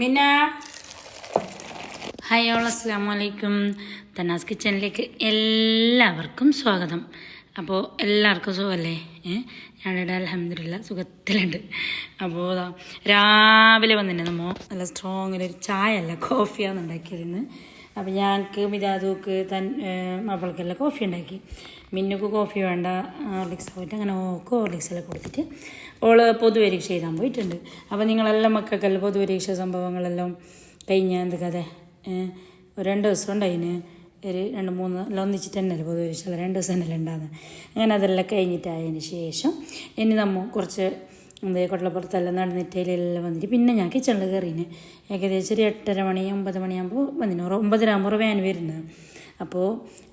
മിന hi all അസ്സാം തനാസ് കിച്ചണിലേക്ക് എല്ലാവർക്കും സ്വാഗതം. അപ്പോൾ എല്ലാവർക്കും സുഖമല്ലേ ഞാനിവിടെ അലഹമില്ല സുഖത്തിലുണ്ട്. അപ്പോൾ രാവിലെ വന്നിട്ട് നമ്മ നല്ല സ്ട്രോങ്ങിൽ ഒരു ചായ അല്ല കോഫിയാണ് ഉണ്ടാക്കിയതിന്ന് അപ്പോൾ ഞങ്ങൾക്ക് മിതാദൂക്ക് തൻ മാപ്പിളക്കെല്ലാം കോഫി ഉണ്ടാക്കി. മിന്നുക്ക് കോഫി വേണ്ട ഹോർലിക്സ് പോയിട്ട് അങ്ങനെ ഓക്ക് ഹോർലിക്സെല്ലാം കൊടുത്തിട്ട് ഓൾ പൊതുപരീക്ഷ എഴുതാൻ പോയിട്ടുണ്ട്. അപ്പോൾ നിങ്ങളെല്ലാം മക്കൾക്കെല്ലാം പൊതുപരീക്ഷ സംഭവങ്ങളെല്ലാം കഴിഞ്ഞ എന്ത് കഥ? രണ്ട് ദിവസം ഉണ്ടായിന്. ഒരു രണ്ട് മൂന്ന് എല്ലാം ഒന്നിച്ചിട്ട് തന്നെയല്ലേ പൊതുപരീക്ഷ? രണ്ട് ദിവസം തന്നെയല്ലേ ഉണ്ടാകുന്നത് അങ്ങനെ അതെല്ലാം കഴിഞ്ഞിട്ടായതിന് ശേഷം ഇനി നമ്മൾ കുറച്ച് എന്താ കൊട്ടലപ്പുറത്തെല്ലാം നടന്നിട്ടേലെല്ലാം വന്നിട്ട് പിന്നെ ഞാൻ കിച്ചണിൽ കയറിന് ഏകദേശം ഒരു എട്ടര മണി ഒമ്പത് മണിയാകുമ്പോൾ വന്നിന്. ഒരു ഒമ്പതര ആകുമ്പോൾ വേൻ വരുന്നത്. അപ്പോൾ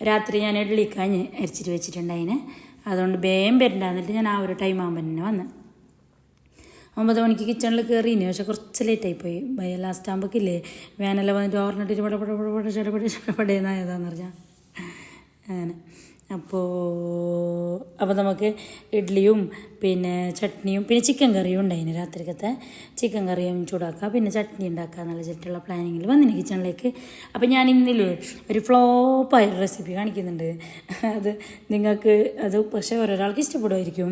രാത്രി ഞാൻ ഇഡ്ലിക്കാഞ്ഞ് അരിച്ചിട്ട് വെച്ചിട്ടുണ്ടായിന്. അതുകൊണ്ട് വേഗം വരണ്ടാന്നിട്ട് ഞാൻ ആ ഒരു ടൈം ആകുമ്പോൾ തന്നെ വന്ന്. ഒമ്പത് മണിക്ക് കിച്ചണിൽ കയറിന് പക്ഷെ കുറച്ച് ലേറ്റായി പോയി. ലാസ്റ്റ് ആകുമ്പോഴേക്കില്ലേ വേനെല്ലാം വന്നിട്ട് ഓർണിട്ട് പട പട പട പട ചടപട ചടപടേന്നായതാന്ന് പറഞ്ഞാൽ അങ്ങനെ. അപ്പോൾ അപ്പോൾ നമുക്ക് ഇഡ്ഡലിയും പിന്നെ ചട്നിയും പിന്നെ ചിക്കൻ കറിയും ഉണ്ടായിന് രാത്രിക്കത്തെ. ചിക്കൻ കറിയും ചൂടാക്കുക പിന്നെ ചട്നി ഉണ്ടാക്കുക എന്നുള്ള ചുറ്റുള്ള പ്ലാനിങ്ങിൽ വന്നിന് കിച്ചണിലേക്ക് അപ്പോൾ ഞാൻ ഇന്നില്ലേ ഒരു ഫ്ലോപ്പായ റെസിപ്പി കാണിക്കുന്നുണ്ട്. അത് നിങ്ങൾക്ക് അത് പക്ഷേ ഓരോരാൾക്ക് ഇഷ്ടപ്പെടുമായിരിക്കും.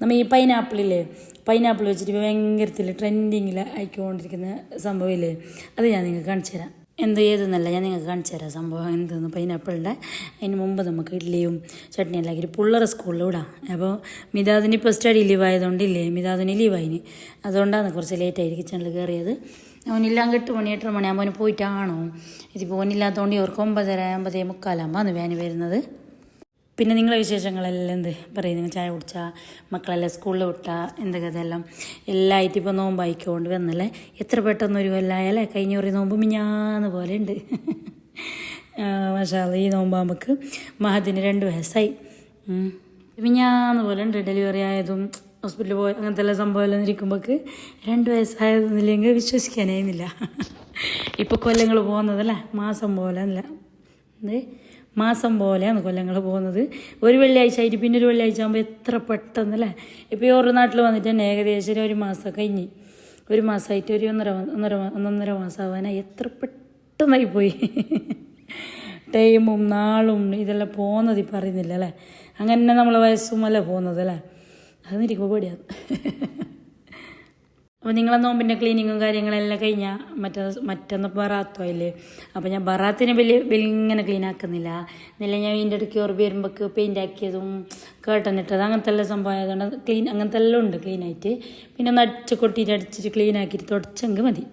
നമ്മൾ ഈ പൈനാപ്പിളില്ലേ പൈനാപ്പിൾ വെച്ചിട്ട് ഭയങ്കരത്തിൽ ട്രെൻഡിങ്ങിൽ ആയിക്കൊണ്ടിരിക്കുന്ന സംഭവമില്ലേ അത് ഞാൻ നിങ്ങൾക്ക് കാണിച്ചു തരാം എന്ത് ഏതെന്നല്ല ഞാൻ നിങ്ങൾക്ക് കാണിച്ചു തരാം സംഭവം എന്തെന്ന്. പൈനാപ്പിളിന്റെ അതിന് മുമ്പ് നമുക്ക് ഇഡ്ഡലിയും ചട്നി അല്ലെങ്കിൽ പുള്ളറ സ്കൂളിൽ വിടാം. അപ്പോൾ മിതാദിന് ഇപ്പോൾ സ്റ്റഡി ലീവ് ആയതുകൊണ്ടില്ലേ മിതാദിന് ലീവായിന് അതുകൊണ്ടാണ് കുറച്ച് ലേറ്റായി കിച്ചണിൽ കയറിയത്. അവനില്ലാൻ കെട്ട് മണി എട്ടര മണിയാകുമ്പോൾ അവന് പോയിട്ടാണോ? ഇതിപ്പോൾ ഓനില്ലാത്തതുകൊണ്ട് ഇവർക്ക് ഒമ്പതര ഒമ്പതേ മുക്കാലാകുമ്പോൾ ആണ് വേന് വരുന്നത്. പിന്നെ നിങ്ങളെ വിശേഷങ്ങളെല്ലാം എന്ത്? പറയും. നിങ്ങൾ ചായ കുടിച്ചാൽ മക്കളെല്ലാം സ്കൂളിൽ വിട്ടാൽ എന്തൊക്കെ കഥ എല്ലാം ആയിട്ട് ഇപ്പോൾ നോമ്പായിക്കൊണ്ട് വന്നല്ലേ? എത്ര പെട്ടെന്ന് ഒരു കൊല്ലായാലേ കഴിഞ്ഞ ഒരു നോമ്പ് മിഞ്ഞാന്ന് പോലെ ഉണ്ട്. മഷാല ഈ നോമ്പാകുമ്പോൾക്ക് മഹദിന് രണ്ട് വയസ്സായി. മിഞ്ഞാന്ന് പോലെ ഉണ്ട്. ഡെലിവറി ആയതും ഹോസ്പിറ്റലിൽ പോയി അങ്ങനത്തെ സംഭവം സംഭവമെല്ലാം ഇരിക്കുമ്പോൾക്ക് രണ്ട് വയസ്സായതൊന്നുമില്ലെങ്കിൽ വിശ്വസിക്കാനായിരുന്നില്ല ഇപ്പോൾ കൊല്ലങ്ങൾ പോകുന്നതല്ലേ? മാസം പോലെ അല്ല. എന്തേ? മാസം പോലെയാണ് കൊല്ലങ്ങൾ പോകുന്നത്. ഒരു വെള്ളിയാഴ്ച ആയിട്ട് പിന്നെ ഒരു വെള്ളിയാഴ്ച ആകുമ്പോൾ എത്ര പെട്ടെന്നല്ലേ? ഇപ്പോൾ ഈ ഓരോ നാട്ടിൽ വന്നിട്ട് തന്നെ ഏകദേശം ഒരു മാസം കഴിഞ്ഞ് ഒരു മാസമായിട്ട് ഒരു ഒന്നര ഒന്നര ഒന്നൊന്നര മാസം ആവാനായി എത്ര പെട്ടെന്നായി പോയി. ടൈമും നാളും ഇതെല്ലാം പോകുന്നത് ഇപ്പം അറിയുന്നില്ല അല്ലേ അങ്ങനെ നമ്മളെ വയസ്സുമല്ലേ പോകുന്നത് അല്ലേ? അത് പേടിയാണ് അപ്പോൾ നിങ്ങളെ നോമ്പിന്റെ ക്ലീനിങ്ങും കാര്യങ്ങളെല്ലാം കഴിഞ്ഞാൽ മറ്റേ മറ്റൊന്ന് ബറാത്തോ അപ്പോൾ ഞാൻ ബറാത്തിന് വലിയ വലിയ ഇങ്ങനെ ക്ലീൻ ആക്കുന്നില്ല. എന്നില്ല ഞാൻ ഇതിന്റെ ഇടയ്ക്ക് ഓർബി വരുമ്പോൾക്ക് പെയിന്റ് ആക്കിയതും കേട്ടൻ ഇട്ടത് അങ്ങനത്തെ എല്ലാം സംഭവം ആയതുകൊണ്ട് ക്ലീൻ അങ്ങനത്തെ എല്ലാം ഉണ്ട് ക്ലീനായിട്ട് പിന്നെ ഒന്ന് അടിച്ച് കൊട്ടിയിട്ട് അടിച്ചിട്ട് ക്ലീൻ ആക്കിയിട്ട് തുടച്ചെങ്കിൽ മതി.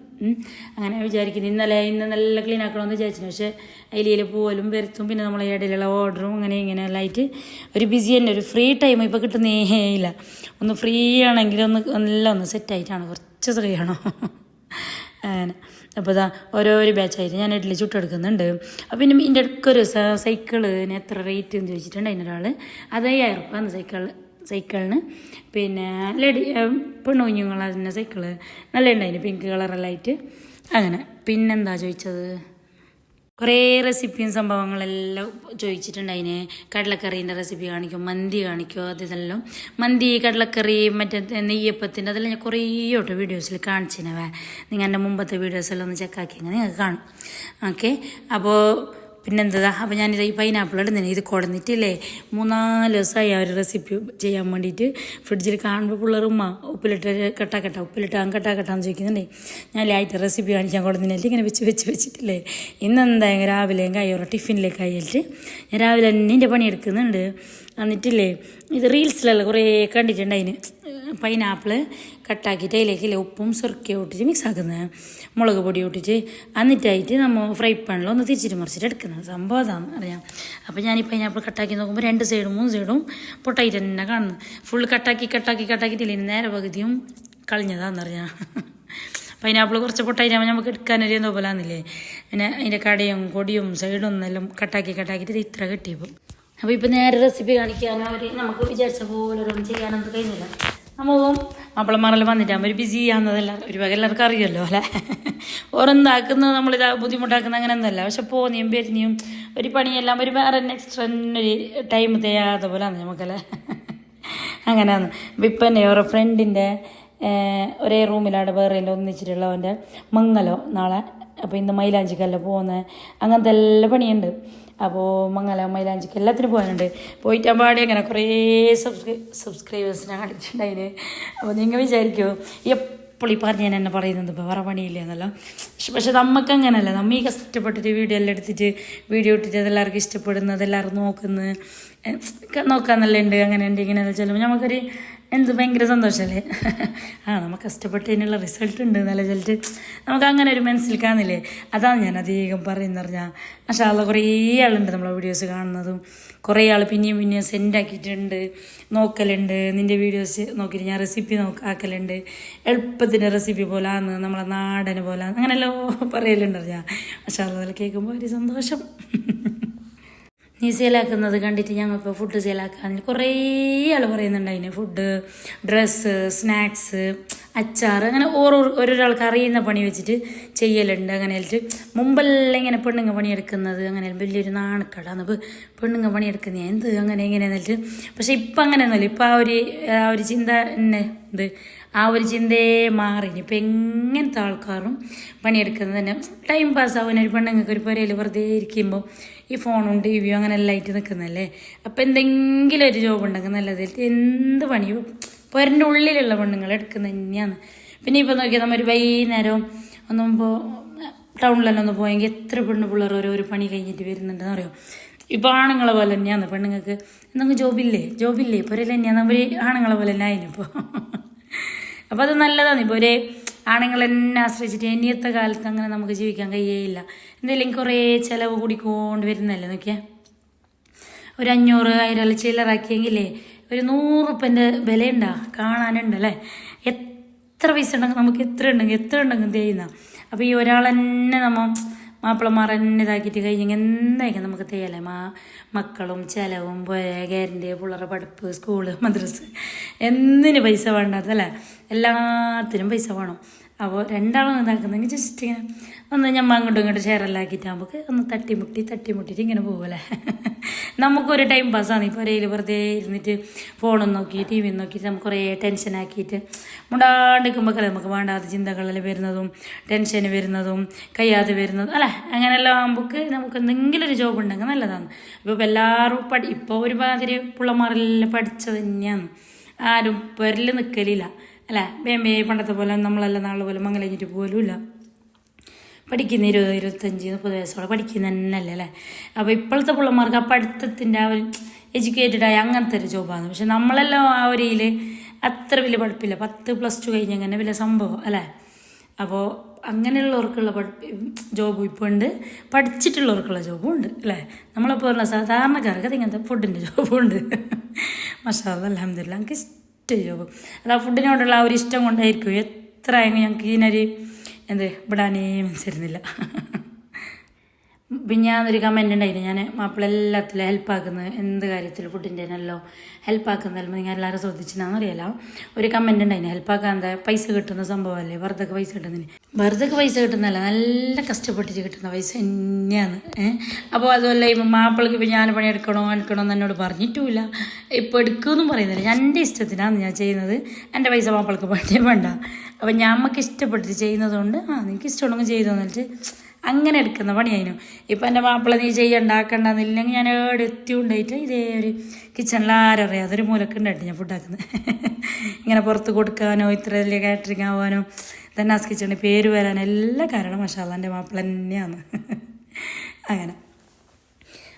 അങ്ങനെ വിചാരിക്കുന്നു. ഇന്നലെ ഇന്ന് നല്ല ക്ലീൻ ആക്കണമെന്ന് വിചാരിച്ചു പക്ഷേ അതിലേൽ പോലും വരുത്തും. പിന്നെ നമ്മളെ ഇടയിലുള്ള ഓർഡറും അങ്ങനെ ഇങ്ങനെ ആയിട്ട് ഒരു ബിസി തന്നെ. ഒരു ഫ്രീ ടൈം ഇപ്പോൾ കിട്ടുന്നേ ഇല്ല. ഒന്ന് ഫ്രീ ആണെങ്കിൽ ഒന്ന് നല്ല ഒന്ന് സെറ്റായിട്ടാണ് കുറച്ച് ഫ്രീ ആണോ? അങ്ങനെ. അപ്പോൾ ഇതാ ഓരോരോ ബാച്ചായിട്ട് ഞാൻ ഇഡ്ഡലി ചുട്ടെടുക്കുന്നുണ്ട് അപ്പോൾ പിന്നെ ഇതിന്റെ സൈക്കിൾ സൈക്കിളിന് എത്ര റേറ്റ് എന്ന് ചോദിച്ചിട്ടുണ്ട് അതിനൊരാൾ അത് അയ്യായിരം റുപ്യ സൈക്കിൾ സൈക്കിളിന് പിന്നെ ലേഡി പെണ്ണു കുഞ്ഞുങ്ങളതിന്റെ സൈക്കിൾ നല്ല ഉണ്ടായിന് പിങ്ക് കളറെല്ലാം ആയിട്ട്. അങ്ങനെ. പിന്നെന്താ ചോദിച്ചത്? കുറേ റെസിപ്പിയും സംഭവങ്ങളെല്ലാം ചോദിച്ചിട്ടുണ്ടതിന് കടലക്കറീന്റെ റെസിപ്പി കാണിക്കും മന്തി കാണിക്കും അത് ഇതെല്ലാം മന്തി കടലക്കറി മറ്റേ നെയ്യപ്പത്തിന്റെ അതെല്ലാം ഞാൻ കുറേ കേട്ടോ വീഡിയോസിൽ കാണിച്ചിനവേ നിങ്ങൾ എന്റെ മുമ്പത്തെ വീഡിയോസെല്ലാം ഒന്ന് ചെക്കാക്കിയെങ്കിൽ നിങ്ങൾക്ക് കാണും. ഓക്കെ അപ്പോൾ പിന്നെന്താ? അപ്പോൾ ഞാൻ ഈ പൈനാപ്പിൾ ഇടുന്നതിന് ഇത് കുടന്നിട്ടില്ലേ? മൂന്നാൽ ദിവസമായി ആ ഒരു റെസിപ്പി ചെയ്യാൻ വേണ്ടിയിട്ട് ഫ്രിഡ്ജിൽ കാണുമ്പോൾ പിള്ളേർ ഉമ്മ ഉപ്പിലിട്ട് കട്ടാ കട്ട ഉപ്പിലിട്ടാൻ കട്ടാ കട്ടാന്ന് ചോദിക്കുന്നുണ്ടേ. ഞാൻ ലൈറ്റ് റെസിപ്പി കാണിക്കാൻ കൊടുക്കുന്നില്ല ഇങ്ങനെ വെച്ച് വെച്ച് വെച്ചിട്ടില്ലേ? ഇന്ന് എന്തായാലും രാവിലെ കയ്യോറ ടിഫിനിലേക്ക് ആയിട്ട് ഞാൻ രാവിലെ തന്നെ എന്റെ പണിയെടുക്കുന്നുണ്ട്. എന്നിട്ടില്ലേ ഇത് റീൽസിലല്ല കുറേ കണ്ടിട്ടുണ്ടതിന് പൈനാപ്പിൾ കട്ടാക്കിയിട്ട് അതിലേക്കില്ലേ ഉപ്പും സുർക്കയും ഇട്ടിട്ട് മിക്സ് ആക്കുന്നത് മുളക് പൊടി ഇട്ടിട്ട് എന്നിട്ടായിട്ട് നമ്മൾ ഫ്രൈ പാനിൽ ഒന്ന് തിരിച്ചിട്ട് മറിച്ചിട്ട് എടുക്കുന്നത്. സംഭവം അതാണ്. അറിയാം. അപ്പോൾ ഞാൻ ഈ പൈനാപ്പിൾ കട്ടാക്കി നോക്കുമ്പോൾ രണ്ട് സൈഡും മൂന്ന് സൈഡും പൊട്ടായിട്ട് തന്നെ കാണുന്നു. ഫുൾ കട്ടാക്കി കട്ടാക്കി കട്ടാക്കിയിട്ടില്ല നേരെ പകുതിയും കളഞ്ഞതാണെന്നറിയാം പൈനാപ്പിൾ കുറച്ച് പൊട്ടായിട്ടാകുമ്പോൾ നമുക്ക് എടുക്കാനൊരു പോലെ ആണെന്നില്ലേ പിന്നെ അതിന്റെ കടയും കൊടിയും സൈഡും എല്ലാം കട്ടാക്കി കട്ടാക്കിയിട്ട് ഇത് ഇത്ര കിട്ടിയപ്പോൾ അപ്പോൾ ഇപ്പോൾ നേരെ റെസിപ്പി കാണിക്കാനോ അവർ നമുക്ക് വിചാരിച്ച പോലെ ഒരു ചെയ്യാനൊന്നും കഴിഞ്ഞില്ല. നമ്മളും മാപ്പിളമാരെല്ലാം വന്നിട്ടാകുമ്പോൾ ഒരു ബിസി ആകുന്നതല്ല ഒരു വക എല്ലാവർക്കും അറിയുമല്ലോ അല്ലേ? ഓരോന്നാക്കുന്നത് ഇതാ ബുദ്ധിമുട്ടാക്കുന്ന അങ്ങനെ ഒന്നുമല്ല പക്ഷെ പോന്നിയും പെരിഞ്ഞും ഒരു പണിയെല്ലാം ഒരു വേറെ എക്സ്ട്രാ ഒരു ടൈം തയ്യാതെ പോലെ ആണ് നമുക്കല്ലേ? അങ്ങനെയാണ്. അപ്പം ഇപ്പം തന്നെ ഓരോ ഫ്രണ്ടിന്റെ ഒരേ റൂമിലാണ് വേറെ ഒന്നിച്ചിട്ടുള്ളവന്റെ മങ്ങലോ നാളെ. അപ്പോൾ ഇന്ന് മൈലാഞ്ചിക്കല്ല പോകുന്നത്? അങ്ങനത്തെ എല്ലാ പണിയുണ്ട്. അപ്പോൾ മംഗലം മൈലാഞ്ചിക്ക് എല്ലാത്തിനും പോകാനുണ്ട്. പോയിട്ടാൻ പാടി അങ്ങനെ കുറേ സബ്സ്ക്രൈ സബ്സ്ക്രൈബേഴ്സിനെ കാണിച്ചിട്ടുണ്ടായിന് അപ്പോൾ നിങ്ങൾ വിചാരിക്കുമോ എപ്പോഴും പറഞ്ഞു ഞാൻ എന്നെ പറയുന്നത്? ഇപ്പോൾ വേറെ പണിയില്ല എന്നല്ല. പക്ഷെ നമുക്ക് അങ്ങനെയല്ല നമ്മൾ ഈ കഷ്ടപ്പെട്ടിട്ട് വീഡിയോ എല്ലാം എടുത്തിട്ട് വീഡിയോ ഇട്ടിട്ട് അതെല്ലാവർക്കും ഇഷ്ടപ്പെടുന്നത് എല്ലാവരും നോക്കുന്നത്. ഏഹ്, നോക്കാൻ നല്ല ഉണ്ട്. അങ്ങനെ ഉണ്ട് ഇങ്ങനെ വെച്ചാൽ നമുക്കൊരു എന്ത് ഭയങ്കര സന്തോഷമല്ലേ ആ നമുക്ക് കഷ്ടപ്പെട്ടതിനുള്ള റിസൾട്ട് ഉണ്ട് നല്ല റിസൾട്ട് നമുക്ക് അങ്ങനെ ഒരു മനസ്സിൽ കാണുന്നില്ലേ? അതാണ് ഞാൻ അധികം പറയുന്ന പറഞ്ഞാൽ അത് കുറേ ആളുണ്ട് നമ്മളെ വീഡിയോസ് കാണുന്നതും. കുറേ ആൾ പിന്നെയും പിന്നെയും സെൻഡ് ആക്കിയിട്ടുണ്ട്. നോക്കലുണ്ട്. നിന്റെ വീഡിയോസ് നോക്കിയിട്ട് ഞാൻ റെസിപ്പി നോക്ക ആക്കലുണ്ട്. എളുപ്പത്തിന്റെ റെസിപ്പി പോലാന്ന് നമ്മളെ നാടന് പോലാന്ന്. അങ്ങനെയല്ലോ പറയലുണ്ട് പറഞ്ഞാൽ അതെല്ലാം കേൾക്കുമ്പോൾ ഒരു സന്തോഷം. നീ സെയിലാക്കുന്നത് കണ്ടിട്ട് ഞങ്ങളിപ്പോൾ ഫുഡ് സെയിലാക്കുക അതിന് കുറേ ആൾ പറയുന്നുണ്ട് അതിന്. ഫുഡ് ഡ്രസ്സ് സ്നാക്സ് അച്ചാർ അങ്ങനെ ഓരോ ഓരോരാൾക്ക് അറിയുന്ന പണി വെച്ചിട്ട് ചെയ്യലുണ്ട്. അങ്ങനെ മുമ്പെല്ലാം ഇങ്ങനെ പെണ്ണുങ്ങ പണിയെടുക്കുന്നത് അങ്ങനെ വലിയൊരു നാണക്കടാന്ന് ഇപ്പോൾ പെണ്ണുങ്ങ പണിയെടുക്കുന്ന എന്ത്? അങ്ങനെ ഇങ്ങനെ എന്നിട്ട് പക്ഷേ ഇപ്പം അങ്ങനെയൊന്നുമില്ല ഇപ്പം ആ ഒരു ആ ഒരു ചിന്ത തന്നെ ഇത്. ആ ഒരു ചിന്തയെ മാറി. ഇപ്പം എങ്ങനത്തെ ആൾക്കാരും പണിയെടുക്കുന്നത് തന്നെ. ടൈം പാസ് ആവുന്ന ഒരു പെണ്ണുങ്ങൾക്ക് ഒരു പുരയിൽ വെറുതെ ഇരിക്കുമ്പോൾ ഈ ഫോണും ടി വിയും അങ്ങനെ എല്ലാം ആയിട്ട് നിൽക്കുന്നല്ലേ അപ്പം എന്തെങ്കിലും ഒരു ജോബ് ഉണ്ടെങ്കിൽ നല്ലതായിട്ട് എന്ത് പണി പുരന്റെ ഉള്ളിലുള്ള പെണ്ണുങ്ങൾ എടുക്കുന്നത് തന്നെയാണ്. പിന്നെ ഇപ്പം നോക്കിയാൽ നമ്മൾ ഒരു വൈകുന്നേരം ഒന്നും ഇപ്പോൾ ടൗണിലെല്ലാം ഒന്ന് പോയെങ്കിൽ എത്ര പെണ്ണ് പിള്ളേർ ഓരോ ഒരു പണി കഴിഞ്ഞിട്ട് വരുന്നുണ്ടെന്ന് അറിയാം? ഇപ്പോൾ ആണുങ്ങളെ പോലെ തന്നെയാണ് പെണ്ണുങ്ങൾക്ക്. എന്തെങ്കിലും ജോബില്ലേ? ജോബില്ലേ? പുരയിൽ തന്നെയാണ്. നമ്മൾ ആണുങ്ങളെ പോലെ തന്നെ ആയിരുന്നു ഇപ്പോൾ അപ്പോൾ അത് നല്ലതാണ്. ഇപ്പോൾ ഒരു ആണുങ്ങളെ ആശ്രയിച്ചിട്ട് ഇനിയത്തെ കാലത്ത് അങ്ങനെ നമുക്ക് ജീവിക്കാൻ കഴിയേയില്ല. എന്തെങ്കിലും കുറേ ചിലവ് കൂടിക്കൊണ്ട് വരുന്നല്ലേ നോക്കിയാൽ ഒരു അഞ്ഞൂറ് ആയിരം ചില്ലറാക്കിയെങ്കിലേ ഒരു നൂറുപ്പന്റെ വിലയുണ്ടാ? കാണാനുണ്ടല്ലേ എത്ര പൈസ ഉണ്ടെങ്കിൽ നമുക്ക് എത്ര ഉണ്ടെങ്കിൽ എത്ര ഉണ്ടെങ്കിൽ ചെയ്യുന്ന? അപ്പോൾ ഈ ഒരാൾ തന്നെ നമ്മൾ മാപ്പിളമാർ തന്നെ ഇതാക്കിയിട്ട് കഴിഞ്ഞെങ്കിൽ എന്തായിരിക്കും നമുക്ക് തേയല്ലേ മാ മക്കളും ചിലവും ഗ്യാരണ്ടി പിള്ളേരുടെ പഠിപ്പ് സ്കൂൾ മദ്രസ് എന്തിന് പൈസ വേണ്ടാത്തല്ലേ എല്ലാത്തിനും പൈസ വേണം. അപ്പോൾ രണ്ടാളും ഇതാക്കുന്നെങ്കിൽ ജസ്റ്റ് ഇങ്ങനെ ഒന്ന് ഞമ്മ അങ്ങോട്ടും ഇങ്ങോട്ടും ഷെയറെല്ലാക്കിയിട്ട് നമുക്ക് ഒന്ന് തട്ടിമുട്ടി തട്ടിമുട്ടിയിട്ട് ഇങ്ങനെ പോകല്ലേ നമുക്കൊരു ടൈം പാസ്സാണ് ഇപ്പോൾ ഒരേ വെറുതെ ഇരുന്നിട്ട് ഫോണും നോക്കി ടി വി നോക്കിയിട്ട് നമുക്ക് കുറേ ടെൻഷനാക്കിയിട്ട് മുണ്ടാണ്ടിരിക്കുമ്പോൾ നമുക്ക് വേണ്ടാത്ത ചിന്തകളെല്ലാം വരുന്നതും ടെൻഷൻ വരുന്നതും കയ്യാതെ വരുന്നതും അല്ല? അങ്ങനെയെല്ലാം ആകുമ്പോൾക്ക് നമുക്ക് എന്തെങ്കിലും ഒരു ജോബ് ഉണ്ടെങ്കിൽ നല്ലതാണ്. ഇപ്പോൾ ഇപ്പോൾ എല്ലാവരും പഠി ഇപ്പോൾ ഒരുമാതിരി പിള്ളമാരെല്ലാം പഠിച്ചത് തന്നെയാണ്. ആരും പുരൽ നിൽക്കലില്ല അല്ലേ ബേമ്പേ പണ്ടത്തെ പോലെ നമ്മളല്ല നാളെ പോലെ മംഗലഞ്ഞിട്ട് പോലുമില്ല. പഠിക്കുന്ന ഇരുപത് ഇരുപത്തഞ്ച് മുപ്പത് വയസ്സോടെ പഠിക്കുന്ന തന്നെയല്ലേ അല്ലേ? അപ്പോൾ ഇപ്പോഴത്തെ പിള്ളമാർക്ക് ആ പഠിത്തത്തിന്റെ ആ ഒരു എഡ്യൂക്കേറ്റഡ് ആയ അങ്ങനത്തെ ഒരു ജോബാണ് പക്ഷെ നമ്മളെല്ലാം ആ ഒരു ഇതിൽ അത്ര വലിയ പഠിപ്പില്ല. പത്ത് പ്ലസ് ടു കഴിഞ്ഞ് അങ്ങനെ വലിയ സംഭവം അല്ലേ? അപ്പോൾ അങ്ങനെയുള്ളവർക്കുള്ള പഠിപ്പ് ജോബും ഇപ്പോൾ ഉണ്ട്. പഠിച്ചിട്ടുള്ളവർക്കുള്ള ജോബും ഉണ്ട് അല്ലേ? നമ്മളെ പോലുള്ള സാധാരണക്കാർക്ക് ഇങ്ങനത്തെ ഫുഡിന്റെ ജോബും ഉണ്ട്. മഷാ അലഹമില്ല എനിക്ക് ഇഷ്ടം ജോബ് അത് ആ ഫുഡിനോടുള്ള ആ ഒരു ഇഷ്ടം കൊണ്ടായിരിക്കും. എത്ര ഞങ്ങൾക്ക് ഇതിനൊരു എന്ത് വിടാനേ മനസ്സിരുന്നില്ല ഞാനൊരു കമന്റ് ഉണ്ടായിരുന്നു ഞാൻ മാപ്പിള എല്ലാത്തിലും ഹെൽപ്പാക്കുന്നത് എന്ത് കാര്യത്തിൽ ഫുഡിന്റെ നല്ലോ ഹെൽപ്പാക്കുന്നതല്ലോ നിങ്ങൾ എല്ലാവരും ശ്രദ്ധിച്ചിട്ടാണെന്ന് അറിയാലോ ഒരു കമന്റ് ഉണ്ടായിരുന്നു എന്താ പൈസ കിട്ടുന്ന സംഭവമല്ലേ? വെറുതെ പൈസ കിട്ടുന്നതിന്. വെറുതെ പൈസ കിട്ടുന്നതല്ല. നല്ല കഷ്ടപ്പെട്ടിട്ട് കിട്ടുന്ന പൈസ തന്നെയാണ്. അപ്പോൾ അതുമല്ല ഇപ്പം മാപ്പിളക്ക് ഇപ്പം ഞാൻ പണിയെടുക്കണോ എടുക്കണോ എന്ന് എന്നോട് പറഞ്ഞിട്ടുമില്ല. ഇപ്പോൾ എടുക്കുമെന്നും പറയുന്നില്ല. എന്റെ ഇഷ്ടത്തിനാണ് ഞാൻ ചെയ്യുന്നത്. എന്റെ പൈസ മാപ്പിളക്ക് പണിയേ വേണ്ട. അപ്പം ഞാൻ നമുക്ക് ഇഷ്ടപ്പെട്ടിട്ട് ചെയ്യുന്നതുകൊണ്ട് ആ നിനക്ക് ഇഷ്ടമുണ്ടെങ്കിൽ ചെയ്തു എന്നിട്ട് അങ്ങനെ എടുക്കുന്ന പണിയായിരുന്നു. ഇപ്പം എന്റെ മാപ്പിള നീ ചെയ്യ ഉണ്ടാക്കണ്ടെന്നില്ലെങ്കിൽ ഞാൻ എവിടെ എത്തി ഉണ്ടായിട്ട് ഇതേ ഒരു കിച്ചണിൽ ആരും അതൊരു മൂലക്ക് ഉണ്ടായിട്ട് ഞാൻ ഫുഡാക്കുന്നത് ഇങ്ങനെ പുറത്ത് കൊടുക്കാനോ ഇത്ര വലിയ കാറ്ററിങ് ആവാനോ തന്നെ ആസ് കിച്ചണിൽ പേര് വരാനോ എല്ലാ കാരണം മഷാല എന്റെ മാപ്പിള തന്നെയാണ്. അങ്ങനെ.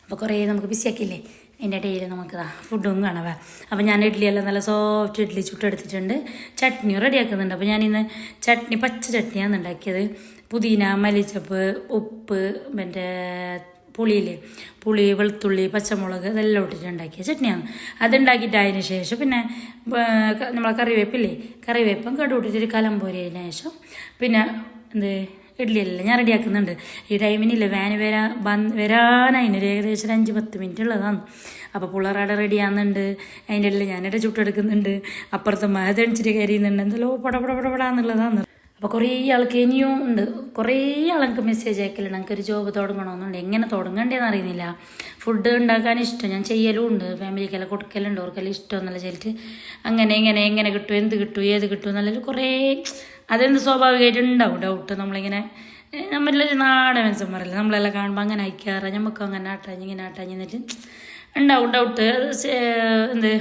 അപ്പോൾ കുറേ നമുക്ക് ബിസിയാക്കിയില്ലേ അതിന്റെ ഇടയിൽ നമുക്ക് ഫുഡും കാണാവേ അപ്പോൾ ഞാൻ ഇഡ്ഡലിയെല്ലാം നല്ല സോഫ്റ്റ് ഇഡ്ഡലി ചുട്ടെടുത്തിട്ടുണ്ട്. ചട്നിയും റെഡിയാക്കുന്നുണ്ട്. അപ്പോൾ ഞാനിന്ന് ചട്നി പച്ച ചട്നിയാണ് ഉണ്ടാക്കിയത്. പുതിന മല്ലിച്ചപ്പ് ഉപ്പ് മറ്റേ പുളിയില്ലേ? പുളി വെളുത്തുള്ളി പച്ചമുളക് ഇതെല്ലാം ഇട്ടിട്ട് ഉണ്ടാക്കിയ ചട്നിയാണ്. അതുണ്ടാക്കിയിട്ട് അതിന് ശേഷം പിന്നെ നമ്മളെ കറിവേപ്പില്ലേ? കറിവേപ്പും കടുവിട്ടിട്ട് കലം പോരിയതിന് ശേഷം പിന്നെ എന്ത് ഇഡ്ഡലിയല്ല ഞാൻ റെഡിയാക്കുന്നുണ്ട് ഈ ടൈമിനില്ല വാന് വരാ ഒരു ഏകദേശം ഒരു അഞ്ച് പത്ത് മിനിറ്റ് ഉള്ളതാണ് അപ്പോൾ പിള്ളേരവിടെ റെഡിയാകുന്നുണ്ട് അതിന്റെ ഇടയിൽ ഞാനിവിടെ ചുട്ടെടുക്കുന്നുണ്ട്. അപ്പുറത്ത് മഴ തെണിച്ചിട്ട് കയറിയുന്നുണ്ട് എന്തല്ലോ പട പട പട പടാന്നുള്ളതാണ് അപ്പോൾ കുറേ ആൾക്ക് ഇനിയും ഉണ്ട്. കുറേ ആൾക്ക് മെസ്സേജ് അയക്കലുണ്ട് എനിക്കൊരു ജോബ് തുടങ്ങണമെന്നുണ്ട്. എങ്ങനെ തുടങ്ങണ്ടേന്ന് അറിയുന്നില്ല. ഫുഡ് ഉണ്ടാക്കാൻ ഇഷ്ടം. ഞാൻ ചെയ്യലും ഉണ്ട്. ഫാമിലിക്കെല്ലാം കൊടുക്കലുണ്ട്. അവർക്കെല്ലാം ഇഷ്ടം എന്നല്ല ചെയ്തിട്ട് അങ്ങനെ എങ്ങനെ എങ്ങനെ കിട്ടും. എന്ത് കിട്ടും? ഏത് കിട്ടും? എന്നുള്ളത് കുറേ അതെന്ത് സ്വാഭാവികമായിട്ടും ഉണ്ടാവും ഡൗട്ട് നമ്മളിങ്ങനെ നമ്മളൊരു നാടൻ മനുഷ്യന്മാരല്ലേ നമ്മളെല്ലാം കാണുമ്പോൾ അങ്ങനെ അയക്കാറ് നമുക്ക് അങ്ങനെ ആട്ടാഞ്ഞ് ഇങ്ങനെ ആട്ടാഞ്ഞ് എന്നിട്ട് ഉണ്ടാവും. ഡൗട്ട് എന്ത്?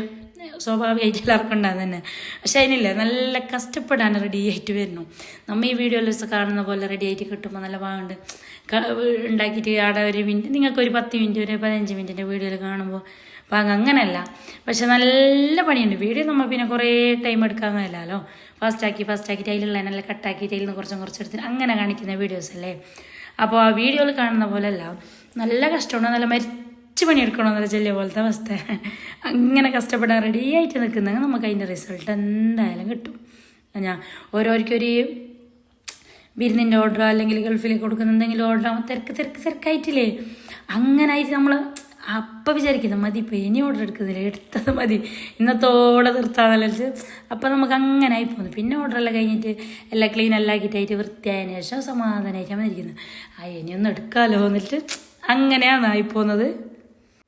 സ്വാഭാവികമായിട്ട് എല്ലാവർക്കും ഉണ്ടാകും തന്നെ. പക്ഷെ അതിനില്ല നല്ല കഷ്ടപ്പെടാൻ റെഡി ആയിട്ട് വരുന്നു. നമ്മൾ ഈ വീഡിയോയിൽ കാണുന്ന പോലെ റെഡി ആയിട്ട് കിട്ടുമ്പോൾ നല്ല പാണ്ട് ഉണ്ടാക്കിയിട്ട് ആടെ ഒരു മിനിറ്റ് നിങ്ങൾക്ക് ഒരു പത്ത് മിനിറ്റ് ഒരു പതിനഞ്ച് മിനിറ്റിന്റെ വീഡിയോയിൽ കാണുമ്പോൾ പാങ്ങ അങ്ങനെയല്ല പക്ഷെ നല്ല പണിയുണ്ട്. വീഡിയോ നമ്മൾ പിന്നെ കുറേ ടൈം എടുക്കാമെന്നല്ലോ ഫാസ്റ്റാക്കി ഫാസ്റ്റാക്കി ടൈലുള്ള നല്ല കട്ടാക്കി ടൈലിൽ നിന്ന് കുറച്ചും കുറച്ചെടുത്തിട്ട് അങ്ങനെ കാണിക്കുന്ന വീഡിയോസ് അല്ലേ? അപ്പോൾ ആ വീഡിയോയിൽ കാണുന്ന പോലെയല്ല. നല്ല കഷ്ടമാണ്. നല്ല മരിച്ച് പണിയെടുക്കണമെന്നുള്ള ചെല്ലിയ പോലത്തെ അവസ്ഥ. അങ്ങനെ കഷ്ടപ്പെടാൻ റെഡി ആയിട്ട് നിൽക്കുന്നെങ്കിൽ നമുക്ക് അതിന്റെ റിസൾട്ട് എന്തായാലും കിട്ടും. ഞാൻ ഓരോരിക്കൊരു വിരുന്നിന്റെ ഓർഡറോ അല്ലെങ്കിൽ ഗൾഫിലേക്ക് കൊടുക്കുന്ന എന്തെങ്കിലും ആകുമ്പോൾ തിരക്ക് തിരക്ക് തിരക്കായിട്ടില്ലേ? അങ്ങനായിട്ട് നമ്മൾ അപ്പം വിചാരിക്കുന്നത് മതി. ഇപ്പോൾ ഇനി ഓർഡർ എടുക്കുന്നില്ല. എടുത്തത് മതി. ഇന്നത്തോടെ തീർത്താന്നല്ല അപ്പം നമുക്ക് അങ്ങനെ ആയി പോകുന്നു പിന്നെ ഓർഡറെല്ലാം കഴിഞ്ഞിട്ട് എല്ലാം ക്ലീൻ എല്ലാം ആക്കിയിട്ടായിട്ട് വൃത്തിയായതിനു ശേഷം സമാധാനമായിട്ടാണ് വന്നിരിക്കുന്നത്. ആ ഇനിയൊന്നും എടുക്കാമല്ലോ എന്നിട്ട് അങ്ങനെയാണ് ആയിപ്പോകുന്നത്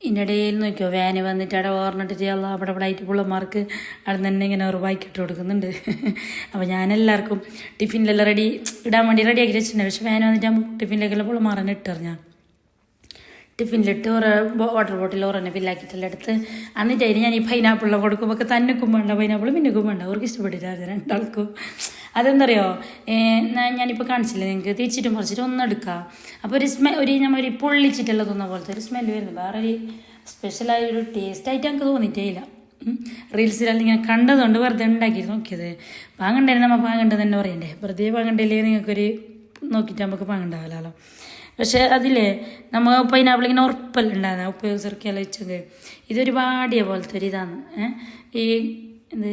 ഇതിന്റെ ഇടയിൽ നോക്കിയോ വാന് വന്നിട്ട് അവിടെ ഓർണിട്ട് ചെയ്യാനുള്ള അവിടെ അവിടെ ആയിട്ട് പിള്ളമാർക്ക് അവിടെ തന്നെ ഇങ്ങനെ ഒരു വായിക്കിട്ട് കൊടുക്കുന്നുണ്ട്. അപ്പോൾ ഞാൻ എല്ലാവർക്കും ടിഫിനിലെല്ലാം റെഡി ഇടാൻ വേണ്ടി റെഡി ആക്കി വെച്ചിട്ടുണ്ട്. പക്ഷേ വാന് വന്നിട്ട് ടിഫിനിലേക്കെല്ലാം പിള്ളമാറന്നെ ഇട്ടെറിഞ്ഞാൽ ടിഫിനിലിട്ട് ഒരു വാട്ടർ ബോട്ടിൽ ഓറന്നെ ഫില്ലാക്കിയിട്ടെല്ലാം എടുത്ത്. എന്നിട്ട് അതിന് ഞാൻ ഈ പൈനാപ്പിളിലെ കൊടുക്കുമ്പോൾ തന്നക്കും വേണ്ട പൈനാപ്പിൾ മിന്നക്കും വേണ്ട അവർക്ക് ഇഷ്ടപ്പെട്ടിട്ടായിരുന്നു രണ്ടാൾക്കും. അതെന്തറിയോ? ഞാനിപ്പോൾ കാണിച്ചില്ല നിങ്ങൾക്ക് തിരിച്ചിട്ടും മറിച്ചിട്ട് ഒന്നെടുക്കുക അപ്പോൾ ഒരു സ്മെ ഒരു നമ്മൾ ഒരു പൊള്ളിച്ചിട്ടുള്ള തോന്നുന്ന പോലത്തെ ഒരു സ്മെല്ല് വരുന്നു. വേറെ ഒരു സ്പെഷ്യലായ ഒരു ടേസ്റ്റ് ആയിട്ട് എനിക്ക് തോന്നിയിട്ടേ ഇല്ല. റീൽസിലെല്ലാം ഇങ്ങനെ കണ്ടതുകൊണ്ട് വെറുതെ ഉണ്ടാക്കി നോക്കിയത്. പാങ്ങണ്ടേ നമ്മൾ പാങ്ങണ്ടെന്ന് തന്നെ പറയണ്ടേ? വെറുതെ പാങ്ങണ്ടല്ലേ നിങ്ങൾക്കൊരു നോക്കിയിട്ട് നമുക്ക് പാങ്ങണ്ടാവില്ലല്ലോ പക്ഷെ അതില്ലേ നമ്മൾ പൈനാപ്പിൾ ഇങ്ങനെ ഉറപ്പല്ല ഉണ്ടാകുന്ന ഉപ്പ് ചെറുക്കിയെല്ലാം വെച്ചത്. ഇതൊരു വാടിയ പോലത്തെ ഒരു ഇതാണ് ഈ എന്ത്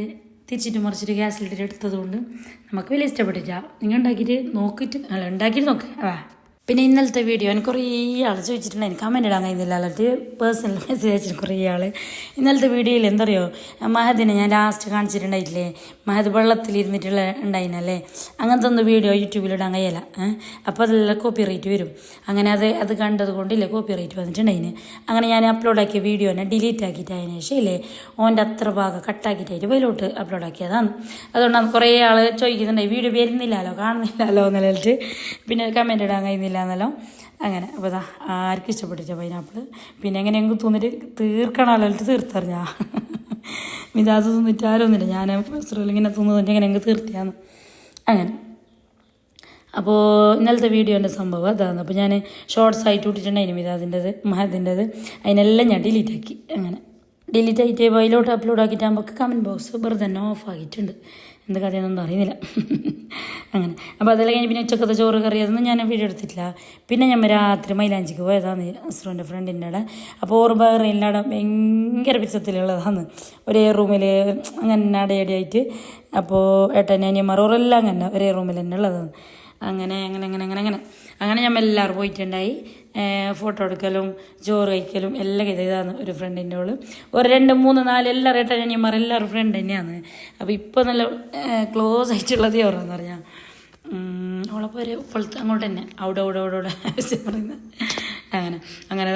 തിരിച്ചിട്ട് മറിച്ചിട്ട് ഗ്യാസിലിട്ടിട്ട് എടുത്തത് കൊണ്ട് നമുക്ക് വലിയ ഇഷ്ടപ്പെട്ടില്ല. നിങ്ങൾ ഉണ്ടാക്കിയിട്ട് നോക്കിയിട്ട് അല്ല ഉണ്ടാക്കിയിട്ട് നോക്ക്. ആ പിന്നെ ഇന്നലത്തെ വീഡിയോ എനിക്ക് കുറേ ആൾ ചോദിച്ചിട്ടുണ്ട്. എനിക്ക് കമന്റ് ഇടാൻ കഴിയുന്നില്ല. അല്ലാട്ട് പേഴ്സണൽ മെസ്സേജ് അയച്ചിട്ട് കുറേ ആൾ ഇന്നലത്തെ വീഡിയോയിൽ എന്തറിയോ മഹദിനെ ഞാൻ ലാസ്റ്റ് കാണിച്ചിട്ടുണ്ടായിട്ടില്ലേ? മഹദ് വെള്ളത്തിലിരുന്നിട്ടുള്ള ഉണ്ടായിനല്ലേ അങ്ങനത്തെ ഒന്ന് വീഡിയോ യൂട്യൂബിൽ ഇടാൻ കഴിയില്ല. അപ്പോൾ അതെല്ലാം കോപ്പി റേറ്റ് വരും. അങ്ങനെ അത് അത് കണ്ടത് കൊണ്ടില്ലേ കോപ്പി റേറ്റ് വന്നിട്ടുണ്ടായിന്. അങ്ങനെ ഞാൻ അപ്ലോഡാക്കിയ വീഡിയോനെ ഡിലീറ്റ് ആക്കിയിട്ട് അതിന് ശേഷം ഇല്ലേ ഓന്റെ അത്ര ഭാഗം കട്ടാക്കിയിട്ടായിട്ട് വെയിലോട്ട് അപ്ലോഡാക്കിയതാണ് അതുകൊണ്ടാണ് കുറേ ആൾ ചോദിക്കുന്നുണ്ടായി വീഡിയോ വരുന്നില്ലല്ലോ കാണുന്നില്ലല്ലോ എന്നുള്ളത്. പിന്നെ കമന്റ് ഇടാൻ കഴിയുന്നില്ല. എന്നല്ലോ അങ്ങനെ അപ്പോൾ ആർക്കും ഇഷ്ടപ്പെട്ടില്ല പൈനാപ്പിൾ പിന്നെ എങ്ങനെ ഞങ്ങൾക്ക് തോന്നിട്ട് തീർക്കണമല്ലോ തീർത്തറിഞ്ഞ. മിതാസ് തിന്നിട്ട് ആരൊന്നുമില്ല ഞാൻ ഇങ്ങനെ തിന്നിട്ട് എങ്ങനെ ഞങ്ങൾക്ക് തീർത്തിയാന്ന്. അങ്ങനെ. അപ്പോൾ ഇന്നലത്തെ വീഡിയോന്റെ സംഭവം അതാണ്. അപ്പോൾ ഞാൻ ഷോർട്സ് ആയിട്ട് വിട്ടിട്ടുണ്ടായിരുന്നു മിതാദിന്റെത് മഹദിന്റെത് അതിനെല്ലാം ഞാൻ ഡിലീറ്റ് ആക്കി. അങ്ങനെ. ഡിലീറ്റ് ആയിട്ട് അതിലോട്ട് അപ്ലോഡ് ആക്കിയിട്ടാകുമ്പോൾ കമന്റ് ബോക്സ് വെറുതെ തന്നെ ഓഫ് ആക്കിയിട്ടുണ്ട്. എന്ത് കഥയൊന്നും അറിയുന്നില്ല. അങ്ങനെ. അപ്പോൾ അതെല്ലാം കഴിഞ്ഞ് പിന്നെ ഉച്ചക്കത്തെ ചോറ് കറി അതൊന്നും ഞാൻ വീഡിയോ എടുത്തിട്ടില്ല. പിന്നെ ഞാൻ രാത്രി മൈലാഞ്ചിക്ക് പോയതാണ് അസുറിന്റെ ഫ്രണ്ടിന്റെ അവിടെ. അപ്പോൾ ഓർ വേറെ എല്ലാടെ ഭയങ്കര പിച്ചത്തിലുള്ളതാണ്. ഒരേ റൂമിൽ അങ്ങനെ അടയടിയായിട്ട്. അപ്പോൾ ഏട്ടൻ അനിയന്മാർ ഓരെല്ലാം അങ്ങനെ ഒരേ റൂമിൽ തന്നെ ഉള്ളതാണ്. അങ്ങനെ അങ്ങനെ അങ്ങനെ അങ്ങനെ അങ്ങനെ. അങ്ങനെ ഞാൻ എല്ലാവരും പോയിട്ടുണ്ടായി. ഫോട്ടോ എടുക്കലും ചോറ് കഴിക്കലും എല്ലാം ഇതാണ് ഒരു ഫ്രണ്ടിന്റെ ഒരു രണ്ട് മൂന്ന് നാല് എല്ലാവരും അനിയന്മാർ എല്ലാവരും ഫ്രണ്ട് തന്നെയാണ്. അപ്പോൾ ഇപ്പോൾ നല്ല ക്ലോസ് ആയിട്ടുള്ളത് ഓർന്ന് പറഞ്ഞാൽ അവളപ്പോൾ ഒരു ഇപ്പോഴത്തെ അങ്ങോട്ട് തന്നെ. അവിടെ അവിടെ അവിടെ അവിടെ. പറയുന്നത്. അങ്ങനെ അങ്ങനെ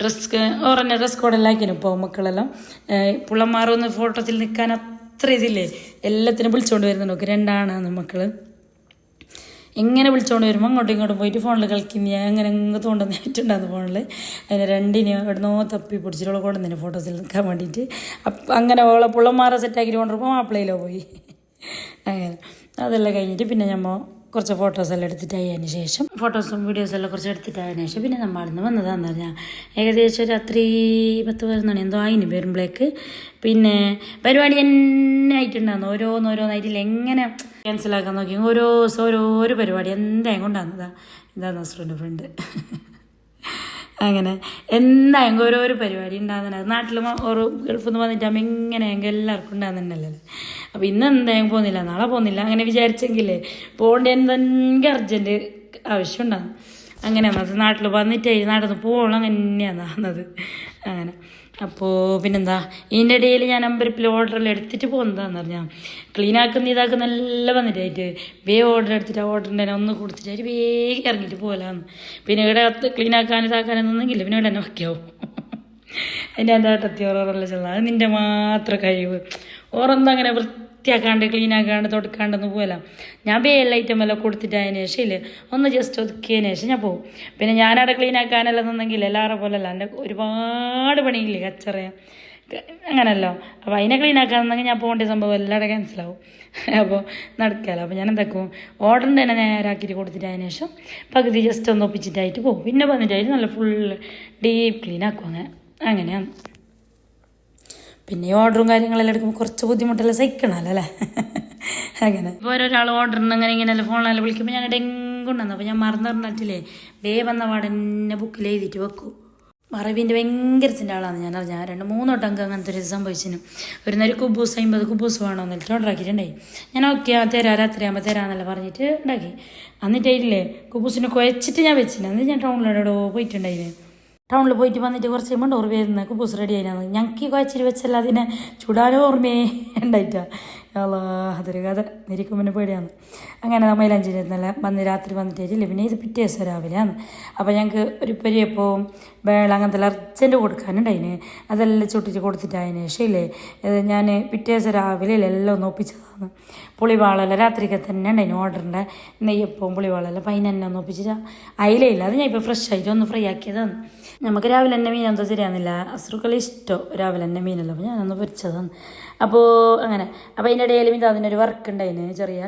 ഡ്രസ് ഓറന്നെ ഡ്രസ് കോഡെല്ലാം ആക്കിനും ഇപ്പോൾ മക്കളെല്ലാം. പുള്ളന്മാരൊന്ന് ഫോട്ടോത്തിൽ നിൽക്കാൻ അത്ര ഇതില്ലേ? എല്ലാത്തിനും വിളിച്ചുകൊണ്ട് വരുന്നുണ്ട്. രണ്ടാണ് മക്കൾ എങ്ങനെ വിളിച്ചോണ്ട് വരുമ്പോൾ അങ്ങോട്ടും ഇങ്ങോട്ടും പോയിട്ട് ഫോണിൽ കളിക്കുന്ന അങ്ങനെ അങ്ങ് തോണ്ടുന്നതായിട്ടുണ്ടായിരുന്നു ഫോണിൽ അതിന് രണ്ടിന് എവിടുന്നോ തപ്പി പിടിച്ചിട്ടുള്ള കൊണ്ടുവന്നെ ഫോട്ടോസിൽ നിൽക്കാൻ വേണ്ടിയിട്ട് അപ്പം അങ്ങനെ ഓളെ പുള്ളന്മാരെ സെറ്റാക്കിയിട്ട് കൊണ്ടുവരുമ്പോൾ മാപ്പിളയിലോ പോയി. അങ്ങനെ. അതെല്ലാം കഴിഞ്ഞിട്ട് പിന്നെ നമ്മൾ കുറച്ച് ഫോട്ടോസെല്ലാം എടുത്തിട്ടായതിനു ശേഷം. ഫോട്ടോസും വീഡിയോസും എല്ലാം കുറച്ച് എടുത്തിട്ട് അതിന് ശേഷം പിന്നെ നമ്മൾ അവിടെ നിന്ന് വന്നതാന്ന് പറഞ്ഞാൽ ഏകദേശം രാത്രി പത്ത് പതിനൊന്നാണ് എന്തോ ആയിന് വരുമ്പോഴേക്ക് പിന്നെ പരിപാടി തന്നെ ആയിട്ടുണ്ടായിരുന്നു. ഓരോന്നോരോന്നായിട്ടില്ല എങ്ങനെ ക്യാൻസലാക്കാൻ നോക്കി ഓരോ ദിവസം ഓരോരോ പരിപാടി എന്തായാലും കൊണ്ടാന്നതാ ഇതാ നസ്രുവിന്റെ ഫ്രണ്ട് അങ്ങനെ എന്തായാലും ഓരോരോ പരിപാടി ഉണ്ടാകുന്നുണ്ട്. നാട്ടിൽ ഓരോ ഗൾഫിൽ നിന്ന് വന്നിട്ടാകുമ്പോൾ എങ്ങനെയെങ്കിൽ എല്ലാവർക്കും ഉണ്ടാകുന്നുണ്ടല്ലോ. അപ്പോൾ ഇന്ന് എന്തായാലും പോകുന്നില്ല നാളെ പോകുന്നില്ല. അങ്ങനെ വിചാരിച്ചെങ്കിലേ പോകേണ്ട എന്തെങ്കിലും അർജന്റ് ആവശ്യമുണ്ടാകും അങ്ങനെ അന്നത് നാട്ടിൽ വന്നിട്ടേ നാട്ടിൽ പോകണം തന്നെയാണ് നടന്നത് അങ്ങനെ. അപ്പോൾ പിന്നെന്താ? ഇതിന്റെ ഇടയിൽ ഞാൻ അമ്പരപ്പിൽ ഓർഡറെല്ലാം എടുത്തിട്ട് പോകുന്നതാന്ന് പറഞ്ഞാൽ ക്ലീൻ ആക്കുന്ന ഇതാക്കുന്ന എല്ലാം വന്നിട്ടായിട്ട് വേ ഓർഡർ എടുത്തിട്ട് ആ ഓർഡറിന്റെ തന്നെ ഒന്ന് കൊടുത്തിട്ട് വേഗം ഇറങ്ങിയിട്ട് പോകലാന്ന്. പിന്നെ ഇവിടെ ക്ലീൻ ആക്കാൻ ഇതാക്കാനൊന്നെങ്കിൽ പിന്നെ ഇവിടെ തന്നെ വയ്ക്കാവും അതിന്റെ എന്റെ ഏട്ടത്തി ഓറോറെല്ലാം ചെല്ലാം അത് നിന്റെ മാത്രം കഴിവ്. ഓറൊന്നും അങ്ങനെ വൃത്തിയാക്കാണ്ട് ക്ലീൻ ആക്കാണ്ട് തുടക്കാണ്ടെന്ന് പോകല ഞാൻ വേല ഐറ്റം എല്ലാം കൊടുത്തിട്ട് അതിന് ശേഷം ഇല്ലേ ഒന്ന് ജസ്റ്റ് ഒതുക്കിയതിന് ശേഷം ഞാൻ പോകും പിന്നെ ഞാനവിടെ ക്ലീൻ ആക്കാനല്ല നിന്നെങ്കിൽ എല്ലാവരുടെ പോലെ അല്ല എന്റെ ഒരുപാട് പണിയില്ലേ കച്ചറയാൻ അങ്ങനല്ലോ. അപ്പോൾ അതിനെ ക്ലീൻ ആക്കാന്നുണ്ടെങ്കിൽ ഞാൻ പോകേണ്ട സംഭവം എല്ലാവരുടെ ക്യാൻസലാവും അപ്പോൾ നടക്കാമല്ലോ അപ്പോൾ ഞാൻ എന്താക്കും ഓർഡറിന്റെ തന്നെ നേരാക്കിയിട്ട് കൊടുത്തിട്ട് അതിന് ശേഷം പകുതി ജസ്റ്റ് ഒന്ന് ഒപ്പിച്ചിട്ടായിട്ട് പോകും പിന്നെ വന്നിട്ടായിട്ട് നല്ല ഫുൾ ഡീപ്പ് ക്ലീൻ ആക്കും അങ്ങനെ. അങ്ങനെയാണ്. പിന്നെ ഈ ഓർഡറും കാര്യങ്ങളെല്ലാം എടുക്കുമ്പോൾ കുറച്ച് ബുദ്ധിമുട്ടെല്ലാം? സഹിക്കണമല്ലോ അല്ലേ? അങ്ങനെ. ഇപ്പോൾ ഓരോരാൾ ഓർഡറിന് അങ്ങനെ ഇങ്ങനെ ഫോണിലെല്ലാം വിളിക്കുമ്പോൾ ഞാൻ ഡെങ്കുണ്ടെന്ന് അപ്പോൾ ഞാൻ മറന്നു പറഞ്ഞിട്ടില്ലേ വേ വന്ന പാടെന്നെ ബുക്കിൽ എഴുതിയിട്ട് വെക്കും. മറവിന്റെ ഭയങ്കരത്തിന്റെ ആളാണ് ഞാൻ അറിഞ്ഞ. രണ്ട് മൂന്നോട്ടം അങ്ങനത്തെ ഒരു സംഭവിച്ചിന്. ഒരു നേരം കുബൂസ് അമ്പത് കുബൂസ് വേണോ എന്നിട്ട് ഓർഡർ ആക്കിയിട്ടുണ്ടായി. ഞാൻ ഓക്കെ ആ തരാം രാത്രി ആകുമ്പോൾ തരാമെന്നല്ല പറഞ്ഞിട്ട് ഉണ്ടാക്കി. എന്നിട്ടായില്ലേ കുബൂസിനെ കുഴച്ചിട്ട് ഞാൻ വെച്ചില്ല എന്നിട്ട് ഞാൻ ടൗണിലോടോ പോയിട്ടുണ്ടായില്ലേ ടൗണിൽ പോയിട്ട് വന്നിട്ട് കുറച്ച് കഴിയുമ്പോൾ ഓർമ്മ വരുന്ന. കുബൂസ് റെഡി ആയിരുന്നു ഞങ്ങൾക്ക് കുഴച്ചിട്ട് വെച്ചല്ല അതിനെ ചുടാനോ ഓർമ്മയേ ഉണ്ടായിട്ടാ. അല്ലാ അതൊരു കഥ. പിന്നെ പേടിയാണ്. അങ്ങനെ നമ്മൾ ലഞ്ചിരുന്നല്ല വന്ന് രാത്രി വന്നിട്ട് പിന്നെ ഇത് പിറ്റേ ദിവസം രാവിലെയാണ്. അപ്പോൾ ഞങ്ങൾക്ക് ഒരു പെരിയപ്പവും വേള അങ്ങനത്തെ അർജന്റ് കൊടുക്കാനുണ്ടായിന്. അതെല്ലാം ചുട്ടിട്ട് കൊടുത്തിട്ടായതിന് ശേഷം ഇല്ലേ ഇത് ഞാൻ പിറ്റേ ദിവസം രാവിലെ എല്ലാം ഒന്ന് ഒപ്പിച്ചതാണ്. പുളിവാളെല്ലാം രാത്രിക്ക് തന്നെ ഉണ്ടായിന് ഓർഡറിന്റെ നെയ്യപ്പവും പുളിവാളെല്ലാം. അതിന് തന്നെ ഒന്ന് ഒപ്പിച്ചിട്ട് അയിലയില്ല അത് ഞാൻ ഇപ്പോൾ ഫ്രഷ് ആയിട്ട് ഒന്ന് ഫ്രൈ ആക്കിയതാണ്. നമുക്ക് രാവിലെ തന്നെ മീൻ എന്തോ ശരിയാകുന്നില്ല അസുഖക്കളി രാവിലെ തന്നെ മീനല്ലോ അപ്പോൾ ഞാനൊന്ന് പൊരിച്ചതാണ്. അപ്പോൾ അങ്ങനെ അപ്പോൾ അതിന്റെ ഇടയിൽ ഇത് അതിനൊരു വർക്ക് ഉണ്ടായിന് ചെറിയ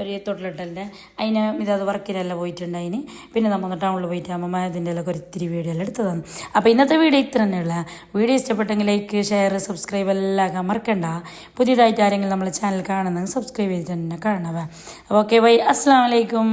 ഒരു തൊട്ടിലിട്ടലിന്റെ. അതിന് ഇത് അത് വർക്കിനെല്ലാം പോയിട്ടുണ്ടായിന്. പിന്നെ നമ്മൾ ടൗണിൽ പോയിട്ട് അമ്മ അതിന്റെ എല്ലാം ഒരിത്തിരി വീഡിയോ എല്ലാം എടുത്തതാണ്. അപ്പോൾ ഇന്നത്തെ വീഡിയോ ഇത്ര തന്നെയുള്ള വീഡിയോ ഇഷ്ടപ്പെട്ടെങ്കിൽ ലൈക്ക് ഷെയർ സബ്സ്ക്രൈബ് എല്ലാം മറക്കണ്ട. പുതിയതായിട്ട് ആരെങ്കിലും നമ്മളെ ചാനൽ കാണുന്നെങ്കിൽ സബ്സ്ക്രൈബ് ചെയ്തിട്ട് തന്നെ കാണണവേ അപ്പോൾ ഓക്കെ ബൈ അസ്സാം വലൈക്കും